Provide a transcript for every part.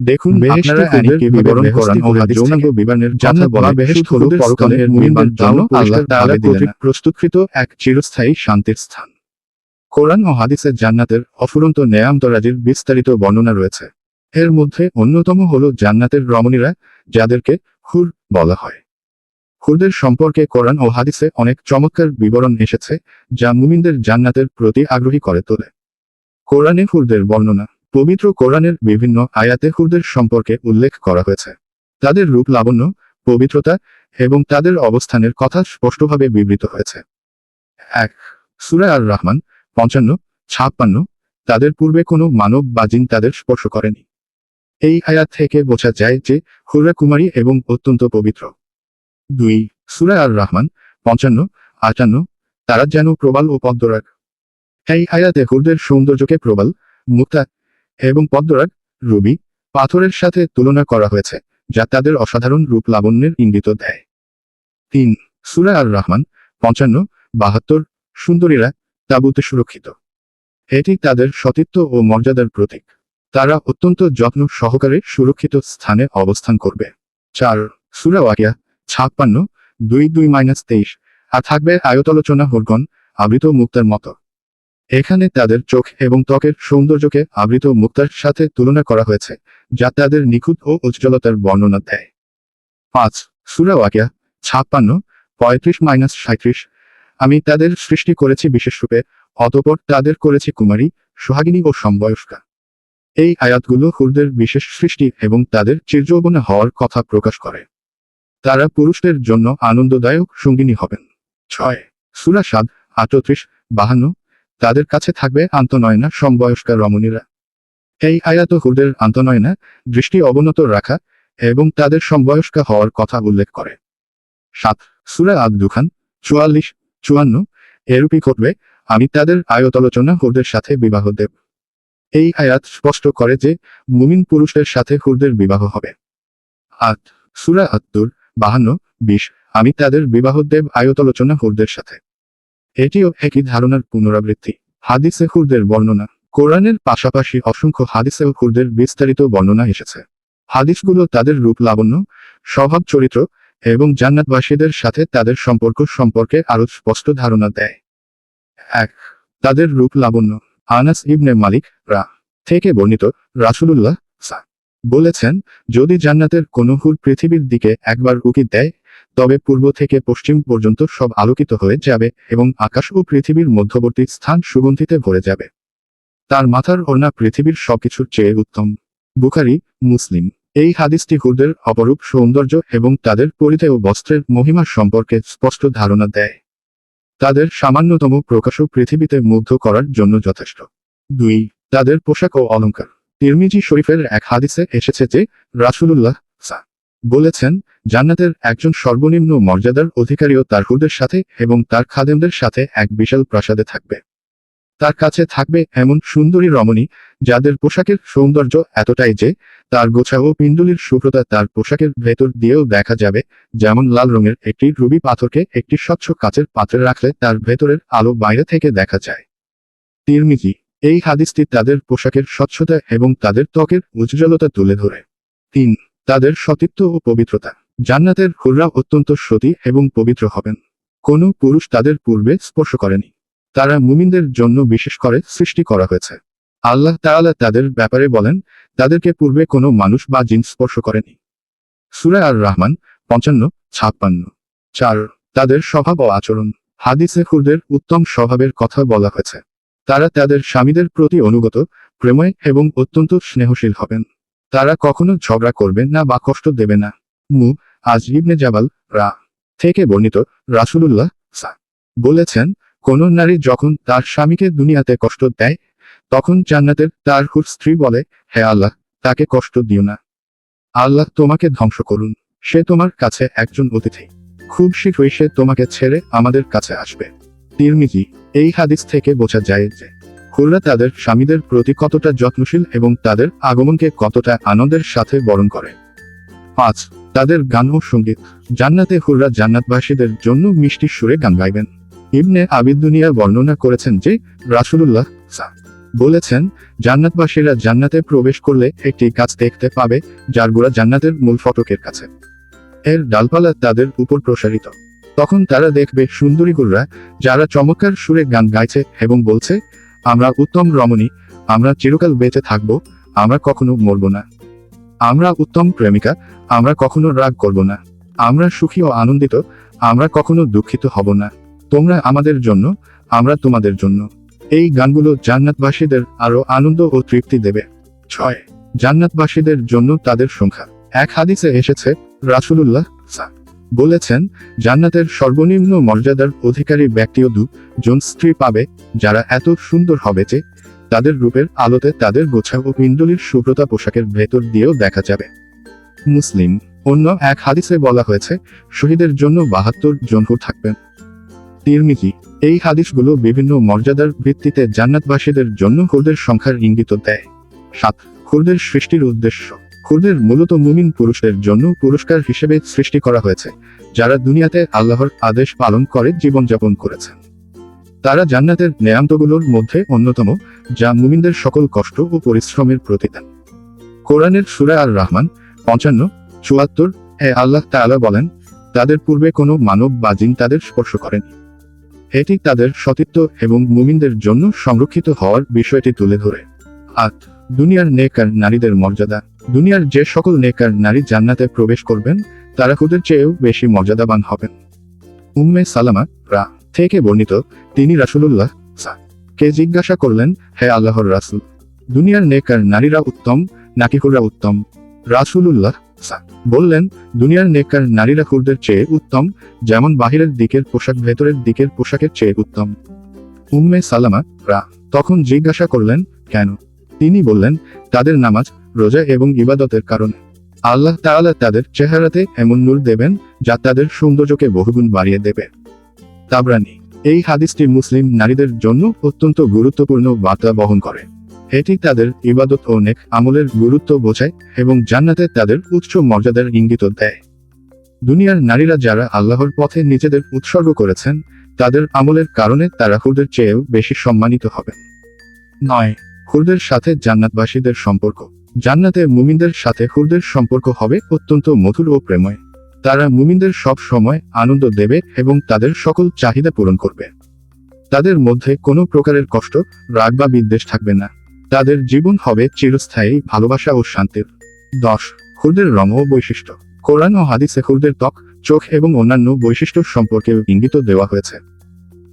দেখুন বেহেশতে বিবরণ ও হাদিস থেকে কথা বলা বেহেশত হলো পরকালের মুমিনদের জন্য আল্লাহ তাআলা কর্তৃক প্রস্তুতকৃত এক চিরস্থায়ী শান্তির স্থান। কোরআন ও হাদিসের জান্নাতের অফুরন্ত নেয়ামতরাজির বিস্তারিত বর্ণনা রয়েছে। এর মধ্যে অন্যতম হল জান্নাতের রমণীরা যাদেরকে হুর বলা হয়। হুরদের সম্পর্কে কোরআন ও হাদিসে অনেক চমৎকার বিবরণ এসেছে যা মুমিনদের জান্নাতের প্রতি আগ্রহী করে তোলে। কোরআনে হুরদের বর্ণনা পবিত্র কোরআনের বিভিন্ন আয়াতে হুরদের সম্পর্কে উল্লেখ করা হয়েছে। তাদের রূপ লাবণ্য, পবিত্রতা এবং তাদের অবস্থানের কথা স্পষ্টভাবে বিবৃত হয়েছে। এক, সুরা আর রহমান পঞ্চান্ন, ছাপ্পান্ন, তাদের পূর্বে কোনো মানব বা জিন তাদের স্পর্শ করেনি। এই আয়াত থেকে বোঝা যায় যে হুরা কুমারী এবং অত্যন্ত পবিত্র। দুই, সুরা আর রহমান পঞ্চান্ন, আটান্ন, তারা যেন প্রবাল ও পদ্মরাগ। এই আয়াতে হুরদের সৌন্দর্যকে প্রবাল, মুক্তা এবং পদ্মরাগ, রুবি, পাথরের সাথে তুলনা করা হয়েছে, যা তাদের অসাধারণ রূপ লাবণ্যের ইঙ্গিত দেয়। তিন, সুরা আর রহমান, পঞ্চান্ন, বাহাত্তর, সুন্দরীরা তাঁবুতে সুরক্ষিত। এটি তাদের সতীত্ব ও মর্যাদার প্রতীক। তারা অত্যন্ত যত্ন সহকারে সুরক্ষিত স্থানে অবস্থান করবে। চার, সুরা ওয়াকিয়া, ছাপ্পান্ন, দুই দুই মাইনাস তেইশ, আর থাকবে আয়তলোচনা হরগণ, আবৃত মুক্তার মতো। এখানে তাদের চোখ এবং ত্বকের সৌন্দর্যকে আবৃত মুক্তার সাথে তুলনা করা হয়েছে, যা তাদের নিখুঁত ও উজ্জ্বলতার বর্ণনা দেয়। পাঁচ, সুরা ওয়াকিয়া, ছাপ্পান্ন, পঁয়ত্রিশ মাইনাস সাঁত্রিশ আমি তাদের সৃষ্টি করেছি বিশেষরূপে অতপর তাদের করেছি কুমারী, সোহাগিনী ও সমবয়স্কা। এই আয়াতগুলো হুরদের বিশেষ সৃষ্টি এবং তাদের চিরযৌবনা হওয়ার কথা প্রকাশ করে। তারা পুরুষদের জন্য আনন্দদায়ক সঙ্গিনী হবেন। ছয়, সুরা সাদ, আটত্রিশ, বাহান্ন তাদের কাছে থাকবে আন্তনয়না সমবয়স্কা রমণীরা। এই আয়াত হুরদের আন্তনয়না, দৃষ্টি অবনত রাখা এবং তাদের সমবয়স্কা হওয়ার কথা উল্লেখ করে। সাত, সুরা আদ দুখান চুয়াল্লিশ, চুয়ান্ন, এরূপই ঘটবে। আমি তাদের আয়তলোচনা হুরদের সাথে বিবাহ দেব। এই আয়াত স্পষ্ট করে যে মুমিন পুরুষের সাথে হুরদের বিবাহ হবে। আট, সুরা আত্তুর বাহান্ন, বিশ, আমি তাদের বিবাহ দেব আয়তলোচনা হুরদের সাথে। এটিও একই ধারণার পুনরাবৃত্তি। হাদিসে হুরদের বর্ণনা। কোরআনের পাশাপাশি অসংখ্য হাদিসেও হুরদের বিস্তারিত বর্ণনা এসেছে। হাদিসগুলো তাদের রূপ লাবণ্য, স্বভাব চরিত্র এবং জান্নাতবাসীদের সাথে তাদের সম্পর্ক সম্পর্কে আরও স্পষ্ট ধারণা দেয়। এক, তাদের রূপ লাবণ্য। আনাস ইবনে মালিক রা। থেকে বর্ণিত রাসূলুল্লাহ সা বলেছেন, যদি জান্নাতের কোনো হুর পৃথিবীর দিকে একবার উকি দেয়, তবে পূর্ব থেকে পশ্চিম পর্যন্ত সব আলোকিত হয়ে যাবে এবং আকাশ ও পৃথিবীর মধ্যবর্তী স্থান সুগন্ধিতে ভরে যাবে। তার মাথার ওড়না পৃথিবীর সবকিছুর চেয়ে উত্তম। বুখারি, মুসলিম। এই হাদিসটি হুরদের অপরূপ সৌন্দর্য এবং তাদের পরিধেয় বস্ত্রের মহিমা সম্পর্কে স্পষ্ট ধারণা দেয়। তাদের সামান্যতম প্রকাশও পৃথিবীতে মুগ্ধ করার জন্য যথেষ্ট। দুই, তাদের পোশাক ও অলংকার। তিরমিজি শরীফের এক হাদিসে এসেছে যে, রাসূলুল্লাহ সা, বলেছেন, জান্নাতের একজন সর্বনিম্ন মর্যাদার অধিকারীও তার হুরদের সাথে এবং তার খাদেমদের সাথে এক বিশাল প্রাসাদে থাকবে। তার কাছে থাকবে এমন সুন্দরী রমণী, যাদের পোশাকের সৌন্দর্য এতটাই যে, তার গোছা ও পিণ্ডুলির শুভ্রতা তার পোশাকের ভেতর দিয়েও দেখা যাবে, যেমন লাল রঙের একটি রুবি পাথরকে একটি স্বচ্ছ কাচের পাত্রে রাখলে তার ভেতরের আলো বাইরে থেকে দেখা যায়। তিরমিজি এই হাদিসটি তাদের পোশাকের স্বচ্ছতা এবং তাদের ত্বকের উজ্জ্বলতা তুলে ধরে। তিন, তাদের সতীত্ব ও পবিত্রতা। জান্নাতের হুররা অত্যন্ত সতী এবং পবিত্র হবেন। কোনো পুরুষ তাদের পূর্বে স্পর্শ করেনি। তারা মুমিনদের জন্য বিশেষ করে সৃষ্টি করা হয়েছে। আল্লাহ তাআলা তাদের ব্যাপারে বলেন, তাদেরকে পূর্বে কোনো মানুষ বা জিন স্পর্শ করেনি। সুরা আর রহমান পঞ্চান্ন, ছাপ্পান্ন। চার, তাদের স্বভাব ও আচরণ। হাদিসে হুরদের উত্তম স্বভাবের কথা বলা হয়েছে। তারা তাদের স্বামীদের প্রতি অনুগত, প্রেময় এবং অত্যন্ত স্নেহশীল হবেন। তারা কখনো ঝগড়া করবেন না বা কষ্ট দেবে না। মু. আজ ইবনে জাবাল, রা. থেকে বর্ণিত রাসূলুল্লাহ সা. বলেছেন, কোন নারী যখন তার স্বামীকে দুনিয়াতে কষ্ট দেয়, তখন জান্নাতের তার হুর স্ত্রী বলে, হে আল্লাহ, তাকে কষ্ট দিও না। আল্লাহ তোমাকে ধ্বংস করুন। সে তোমার কাছে একজন অতিথি। খুব শীঘ্রই সে তোমাকে ছেড়ে আমাদের কাছে আসবে। তিরমিজি এই হাদিস থেকে বোঝা যায় যে হুররা তাদের স্বামীদের প্রতি কতটা যত্নশীল এবং তাদের আগমনকে কতটা আনন্দের সাথে বরণ করে। পাঁচ, তাদের গান ও সংগীত। জান্নাতে হুররা জান্নাতবাসীদের জন্য মিষ্টি সুরে গান গাইবেন। ইবনে আবিদ দুনিয়া বর্ণনা করেছেন যে, রাসূলুল্লাহ বলেছেন, জান্নাতবাসীরা জান্নাতে প্রবেশ করলে একটি গাছ দেখতে পাবে, যার গোড়া জান্নাতের মূল ফটকের কাছে। এর ডালপালা তাদের উপর প্রসারিত। তখন তারা দেখবে সুন্দরীগুররা যারা চমৎকার সুরে গান গাইছে এবং বলছে, আমরা উত্তম রমণী, আমরা চিরকাল বেঁচে থাকব, আমরা কখনো মরব না। আমরা উত্তম প্রেমিকা, আমরা কখনো রাগ করব না। আমরা সুখী ও আনন্দিত, আমরা কখনো দুঃখিত হব না। তোমরা আমাদের জন্য, আমরা তোমাদের জন্য। এই গানগুলো জান্নাতবাসীদের আরও আনন্দ ও তৃপ্তি দেবে। ছয়, জান্নাতবাসীদের জন্য তাদের সংখ্যা। এক হাদিসে এসেছে, রাসূলুল্লাহ সা বলেছেন, জান্নাতের সর্বনিম্ন মর্যাদার অধিকারী ব্যক্তিও দু জন স্ত্রী পাবে, যারা এত সুন্দর হবে যে তাদের রূপের আলোতে তাদের গোছা ও পিণ্ডলির সুব্রতা পোশাকের ভেতর দিয়েও দেখা যাবে। মুসলিম, অন্য এক হাদিসে বলা হয়েছে, শহীদের জন্য বাহাত্তর জন হুর থাকবেন। তিরমিজি, এই হাদিসগুলো বিভিন্ন মর্যাদার ভিত্তিতে জান্নাতবাসীদের জন্য হুরদের সংখ্যার ইঙ্গিত দেয়। সাত খুরদের সৃষ্টির উদ্দেশ্য। খুরদের মূলত মুমিন পুরুষদের জন্য পুরস্কার হিসেবে সৃষ্টি করা হয়েছে, যারা দুনিয়াতে আল্লাহর আদেশ পালন করে, জীবনযাপন করেছেন। তারা জান্নাতের নেয়ান্তগুলোর মধ্যে অন্যতম, যা মুমিনদের সকল কষ্ট ও পরিশ্রমের প্রতিদান। কোরআনের সুরা আর রহমান পঞ্চান্ন, চুয়াত্তর হে আল্লাহ তাআলা বলেন, তাদের পূর্বে কোনো মানব বা জিন তাদের স্পর্শ করেনি। এটি তাদের সতীত্ব এবং মুমিনদের জন্য সংরক্ষিত হওয়ার বিষয়টি তুলে ধরে। আট দুনিয়ার নেকার নারীদের মর্যাদা দুনিয়ার যে সকল নেকার নারী জান্নাতে প্রবেশ করবেন, তারা খুদের চেয়েও বেশি মর্যাদাবান হবেন। উম্মে সালামা রা থেকে বর্ণিত তিনি রাসূলুল্লাহ কে জিজ্ঞাসা করলেন, হে আল্লাহর রাসূল, দুনিয়ার নেকার নারীরা উত্তম নাকি হুররা উত্তম? রাসূলুল্লাহ বললেন, দুনিয়ার নেকার নারীরা হুরদের চেয়ে উত্তম, যেমন বাহিরের দিকের পোশাক ভেতরের দিকের পোশাকের চেয়ে উত্তম। উম্মে সালামা রা তখন জিজ্ঞাসা করলেন, কেন? তিনি বললেন, তাদের নামাজ রোজা এবং ইবাদতের কারণে। আল্লাহ তাআলা তাদের চেহারাতে এমন নূর দেবেন, যা তাদের সৌন্দর্যকে বহুগুণ বাড়িয়ে দেবে। তাবরানি, এই হাদিসটি মুসলিম নারীদের জন্য অত্যন্ত গুরুত্বপূর্ণ বার্তা বহন করে। এটি তাদের ইবাদত ও নেক আমলের গুরুত্ব বোঝায় এবং জান্নাতে তাদের উচ্চ মর্যাদার ইঙ্গিত দেয়। দুনিয়ার নারীরা যারা আল্লাহর পথে নিজেদের উৎসর্গ করেছেন, তাদের আমলের কারণে তারা হুরদের চেয়েও বেশি সম্মানিত হবেন নয় হুরদের সাথে জান্নাতবাসীদের সম্পর্ক। জান্নাতে মুমিনদের সাথে হুরদের সম্পর্ক হবে অত্যন্ত মধুর ও প্রেময়। তারা মুমিনদের সব সময় আনন্দ দেবে এবং তাদের সকল চাহিদা পূরণ করবে। তাদের মধ্যে কোনো প্রকারের কষ্ট, রাগ বা বিদ্বেষ থাকবে না। তাদের জীবন হবে চিরস্থায়ী ভালোবাসা ও শান্তির। দশ হুরদের রং ও বৈশিষ্ট্য। কোরআন ও হাদিসে হুরদের ত্বক, চোখ এবং অন্যান্য বৈশিষ্ট্য সম্পর্কে ইঙ্গিত দেওয়া হয়েছে।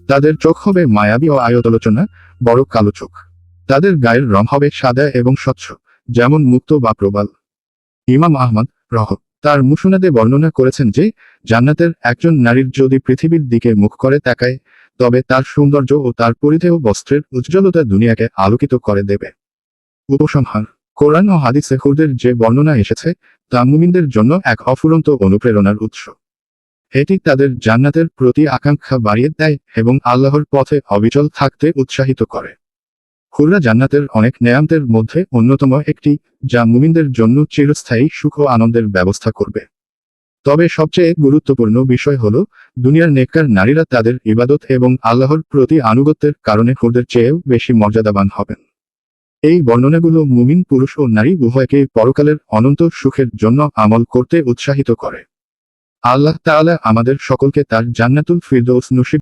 তাদের চোখ হবে মায়াবী ও আয়তলোচনা, বড় কালো চোখ। তাদের গায়ের রং হবে সাদা এবং স্বচ্ছ। যেমন মুক্ত বা প্রবাল। ইমাম আহমদ, রহ, তার মুসুনাদে বর্ণনা করেছেন যে, জান্নাতের একজন নারীর যদি পৃথিবীর দিকে মুখ করে তাকায়, তবে তার সৌন্দর্য ও তার পরিধেয় বস্ত্রের উজ্জ্বলতা দুনিয়াকে আলোকিত করে দেবে। উপসংহার, কোরআন ও হাদিসে হুরদের যে বর্ণনা এসেছে, তা মুমিনদের জন্য এক অফুরন্ত অনুপ্রেরণার উৎস। এটি তাদের জান্নাতের প্রতি আকাঙ্ক্ষা বাড়িয়ে দেয় এবং আল্লাহর পথে অবিচল থাকতে উৎসাহিত করে। হুররা জান্নাতের অনেক নেয়ামতের মধ্যে অন্যতম একটি, যা মুমিনদের জন্য চিরস্থায়ী সুখ ও আনন্দের ব্যবস্থা করবে। তবে সবচেয়ে গুরুত্বপূর্ণ বিষয় হল, দুনিয়ার নেককার নারীরা তাদের ইবাদত এবং আল্লাহর প্রতি আনুগত্যের কারণে হুরদের চেয়েও বেশি মর্যাদাবান হবেন। এই বর্ণনাগুলো মুমিন পুরুষ ও নারী উভয়কেই পরকালের অনন্ত সুখের জন্য আমল করতে উৎসাহিত করে। আল্লাহ তাআলা আমাদের সকলকে তার জান্নাতুল ফিরদৌস নসিব